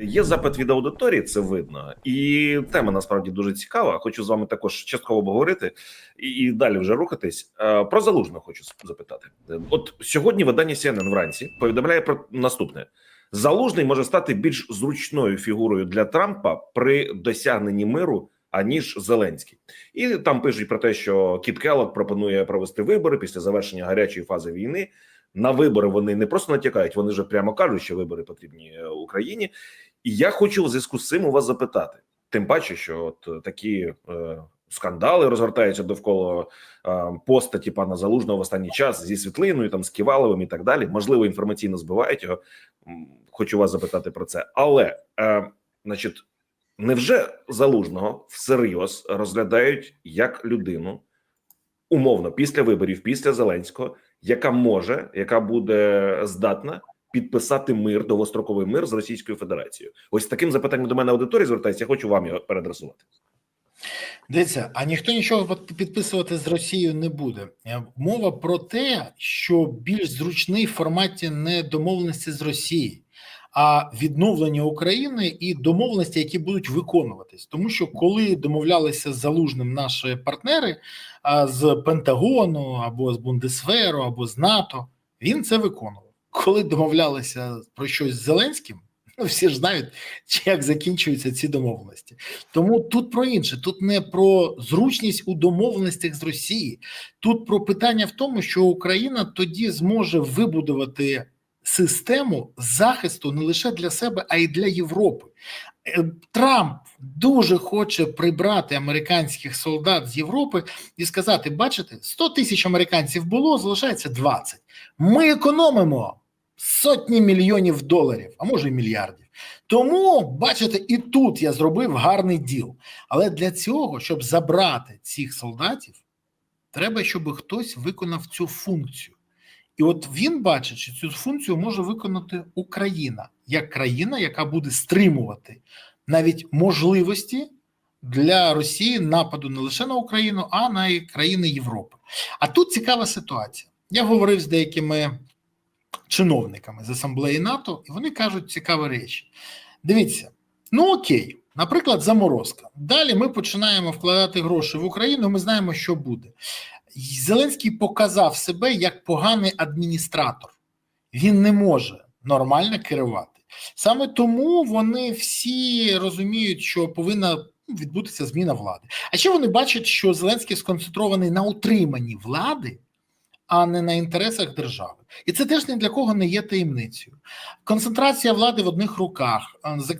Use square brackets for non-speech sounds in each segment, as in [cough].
Є запит від аудиторії, це видно, і тема насправді дуже цікава. Хочу з вами також частково обговорити і, і далі вже рухатись. Е, Про залужного хочу запитати. От сьогодні видання CNN вранці повідомляє про наступне: залужний може стати більш зручною фігурою для Трампа при досягненні миру. Аніж Зеленський, і там пишуть про те, що Кіт Келлог пропонує провести вибори після завершення гарячої фази війни. На вибори вони не просто натякають, вони вже прямо кажуть, що вибори потрібні е, Україні. І я хочу в зв'язку з цим у вас запитати. Тим паче, що от е, такі е, скандали розгортаються довкола е, постаті пана Залужного в останній час зі світлиною, там з Ківаловим і так далі. Можливо, інформаційно збивають його. Хочу вас запитати про це. Але, е, значить, невже залужного всерйоз розглядають як людину умовно після виборів, після Зеленського, яка може, яка буде здатна підписати мир, довгостроковий мир з Російською Федерацією. Ось таким запитанням до мене аудиторії звертається. Я хочу вам його переадресувати. Дивіться, а ніхто нічого підписувати з Росією не буде. Е, Мова про те, що більш зручний в форматі не домовленості з Росією, а відновлення України і домовленості, які будуть виконуватись. Тому що коли домовлялися з залужним наші партнери з Пентагону або з Бундесверу, або з НАТО, він це виконував. Коли домовлялися про щось з Зеленським. [laughs] Ну, всі ж знають, як закінчуються ці домовленості. Тому тут про інше, тут не про зручність у домовленостях з Росії, тут про питання в тому, що Україна тоді зможе вибудувати систему захисту не лише для себе, а й для Європи. Е, Трамп дуже хоче прибрати американських солдат з Європи і сказати: бачите, 100 тисяч американців було, залишається 20. Ми економимо сотні мільйонів доларів, а може й мільярдів. Тому, бачите, і тут я зробив гарний діл. Але для цього, щоб забрати цих солдатів, треба, щоб хтось виконав цю функцію. І от він бачить, що цю функцію може виконати Україна як країна, яка буде стримувати навіть можливості для Росії нападу не лише на Україну, а на країни Європи. А тут цікава ситуація. Я говорив з деякими чиновниками з асамблеї НАТО, і вони кажуть цікаві речі. Дивіться, ну окей, наприклад, заморозка. Далі ми починаємо вкладати гроші в Україну. Ми знаємо, що буде. Зеленський показав себе як поганий адміністратор. Він не може нормально керувати. Саме тому вони всі розуміють, що повинна відбутися зміна влади. А ще вони бачать, що Зеленський сконцентрований на утриманні влади а не на інтересах держави, і це теж ні для кого не є таємницею. Концентрація влади в одних руках,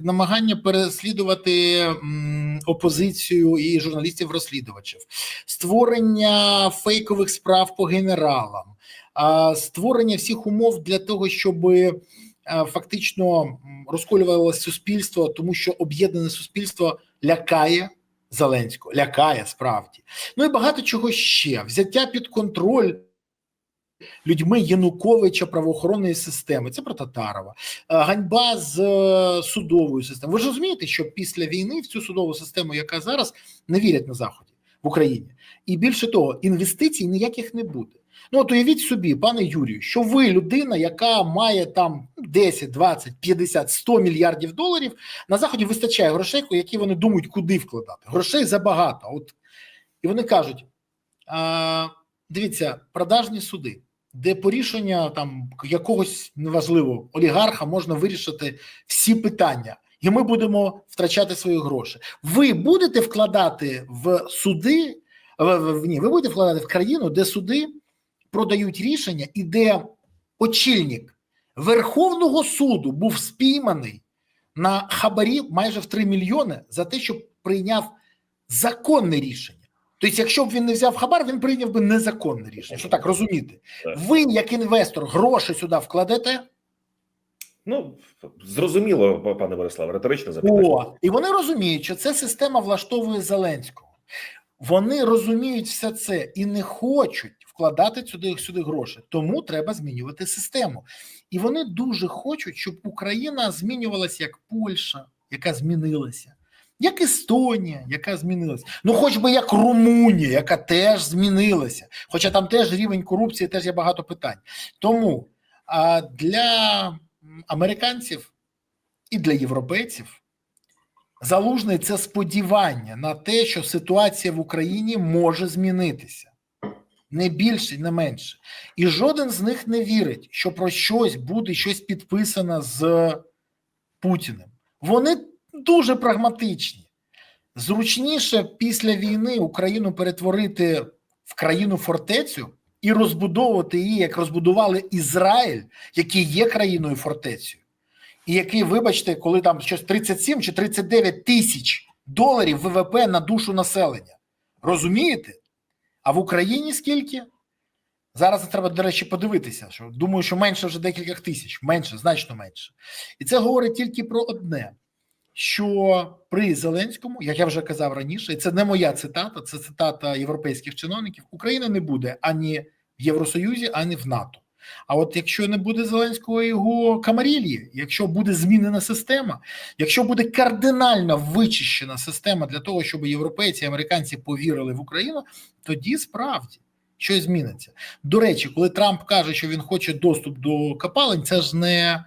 намагання переслідувати опозицію і журналістів-розслідувачів, створення фейкових справ по генералам, створення всіх умов для того, щоб фактично розколювалося суспільство, тому що об'єднане суспільство лякає. Зеленського лякає справді. Ну і багато чого ще взяття під контроль людьми Януковича правоохоронної системи. Це про Татарова, ганьба з е, судовою системою. Ви ж розумієте, що після війни в цю судову систему, яка зараз не вірять на заході в Україні, і більше того, інвестицій ніяких не буде. Ну от уявіть собі, пане Юрію, що ви людина, яка має там 10, 20, 50, 100 мільярдів доларів, на заході вистачає грошей, які вони думають, куди вкладати. Грошей забагато. От і вони кажуть: а, дивіться, продажні суди де по рішення там якогось неважливо олігарха можна вирішити всі питання, і ми будемо втрачати свої гроші. Ви будете вкладати в суди, в, ні, ви будете вкладати в країну, де суди продають рішення, і де очільник Верховного суду був спійманий на хабарі майже в 3 мільйони за те, що прийняв законне рішення. Тобто, якщо б він не взяв хабар, він прийняв би незаконне рішення. Що так розуміти? Ви, як інвестор, гроші сюди вкладете. Ну зрозуміло, пане Бориславе, риторичне запитання. О, і вони розуміють, що це система влаштовує Зеленського. Вони розуміють все це і не хочуть вкладати сюди сюди гроші. Тому треба змінювати систему. І вони дуже хочуть, щоб Україна змінювалася як Польща, яка змінилася як Естонія, яка змінилася, ну хоч би як Румунія, яка теж змінилася, хоча там теж рівень корупції, теж є багато питань. Тому а для американців і для європейців. Залужний це сподівання на те, що ситуація в Україні може змінитися не більше, не менше. І жоден з них не вірить, що про щось буде щось підписано з Путіним. Вони дуже прагматичні. Зручніше після війни Україну перетворити в країну фортецю і розбудовувати її, як розбудували Ізраїль, який є країною фортецею, і який, вибачте, коли там щось 37 чи 39 тисяч доларів ВВП на душу населення. Розумієте? А в Україні скільки? Зараз це треба, до речі, подивитися. Що думаю, що менше вже декілька тисяч, менше, значно менше. І це говорить тільки про одне: що при Зеленському, як я вже казав раніше, і це не моя цитата, це цитата європейських чиновників. Україна не буде ані в Євросоюзі, ані в НАТО. А от якщо не буде Зеленського його камарілії, якщо буде змінена система, якщо буде кардинально вичищена система для того, щоб європейці і американці повірили в Україну, тоді справді щось зміниться. До речі, коли Трамп каже, що він хоче доступ до копалень, це ж не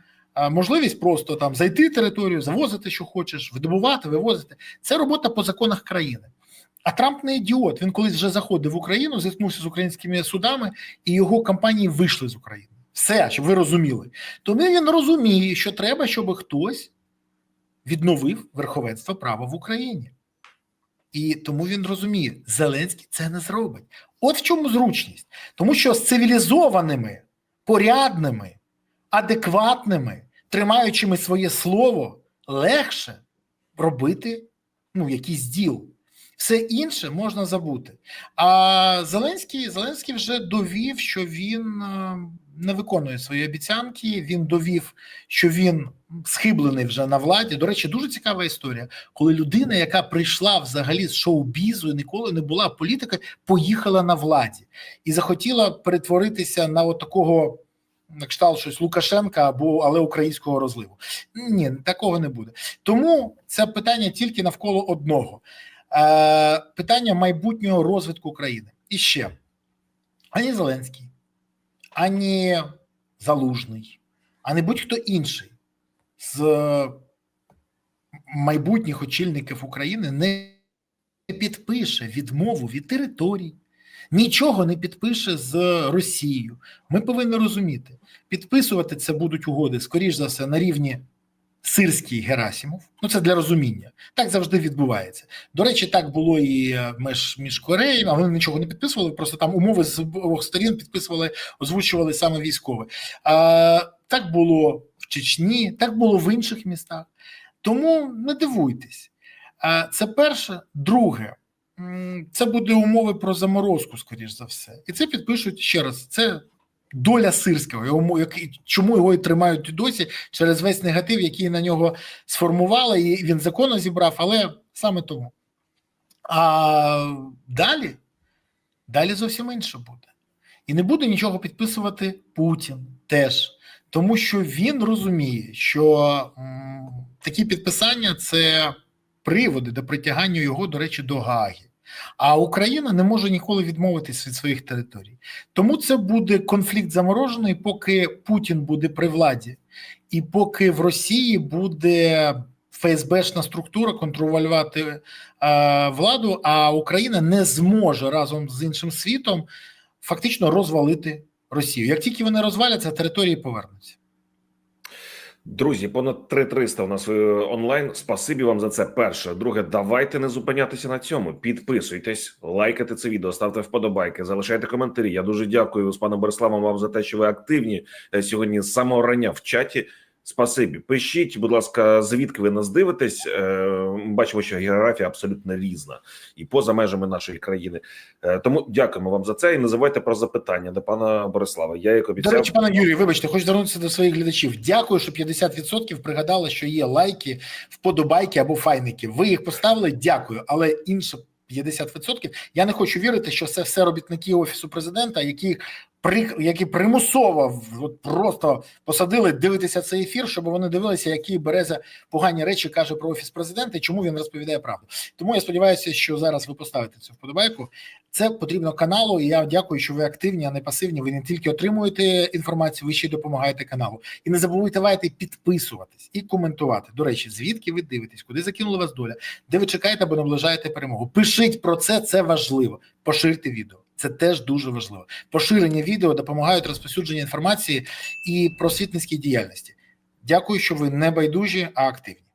можливість просто там зайти територію, завозити, що хочеш, видобувати, вивозити. Це робота по законах країни. А Трамп не ідіот. Він колись вже заходив в Україну, зіткнувся з українськими судами, і його компанії вийшли з України. Все, щоб ви розуміли. Тому він розуміє, що треба, щоб хтось відновив верховенство права в Україні. І тому він розуміє, Зеленський це не зробить. От в чому зручність. Тому що з цивілізованими, порядними, адекватними, тримаючими своє слово, легше робити ну, якийсь діл. Все інше можна забути. А Зеленський Зеленський вже довів, що він е, не виконує свої обіцянки. Він довів, що він схиблений вже на владі. До речі, дуже цікава історія, коли людина, яка прийшла взагалі з шоу-бізу і ніколи не була політикою, поїхала на владі і захотіла перетворитися на такого на кшталт щось Лукашенка або але українського розливу. Ні, такого не буде. Тому це питання тільки навколо одного. Е, питання майбутнього розвитку країни. І ще ані Зеленський, ані Залужний, ані будь-хто інший з майбутніх очільників України не підпише відмову від територій, нічого не підпише з Росією. Ми повинні розуміти, підписувати це будуть угоди, скоріш за все, на рівні Сирський Герасимов. Ну це для розуміння. Так завжди відбувається. До речі, так було і між, між Кореєю, а вони нічого не підписували. Просто там умови з обох сторін підписували, озвучували саме військові. А, Так було в Чечні, так було в інших містах. Тому не дивуйтесь. А, Це перше, друге. Це буде умови про заморозку, скоріш за все, і це підпишуть ще раз. Це доля сирського. Його чому його і тримають досі через весь негатив, який на нього сформували, і він законно зібрав, але саме тому. А далі, далі зовсім інше буде. І не буде нічого підписувати Путін теж, тому що він розуміє, що м, такі підписання це приводи до притягання його, до речі, до Гаги. А Україна не може ніколи відмовитись від своїх територій. Тому це буде конфлікт заморожений, поки Путін буде при владі, і поки в Росії буде ФСБшна структура контролювати е, владу, а Україна не зможе разом з іншим світом фактично розвалити Росію. Як тільки вони розваляться, території повернуться. Друзі, понад 3300 у нас е, онлайн. Спасибі вам за це. Перше, друге, давайте не зупинятися на цьому. Підписуйтесь, лайкайте це відео, ставте вподобайки, залишайте коментарі. Я дуже дякую з паном Бориславом вам за те, що ви активні е, сьогодні з самого рання в чаті. Спасибі, пишіть, будь ласка, звідки ви нас дивитесь? Е, бачимо, що географія абсолютно різна і поза межами нашої країни. Е, тому дякуємо вам за це. І не забувайте про запитання до пана Борислава. Я як обіцяв... До речі, пане Юрій, вибачте, хочу звернутися до своїх глядачів. Дякую, що 50% пригадали, що є лайки, вподобайки або файники. Ви їх поставили. Дякую, але інше 50%. Я не хочу вірити, що це все робітники офісу президента, які при які примусово от просто посадили дивитися цей ефір, щоб вони дивилися, які береза погані речі каже про офіс президента і чому він розповідає правду. Тому я сподіваюся, що зараз ви поставите цю вподобайку. Це потрібно каналу. І я дякую, що ви активні, а не пасивні. Ви не тільки отримуєте інформацію, ви ще й допомагаєте каналу. І не забувайте підписуватись і коментувати. До речі, звідки ви дивитесь, куди закинула вас доля, де ви чекаєте або наближаєте перемогу. Пишіть про це, це важливо. Поширте відео. Це теж дуже важливо. Поширення відео допомагають розповсюдженню інформації і просвітницькій діяльності. Дякую, що ви не байдужі, а активні.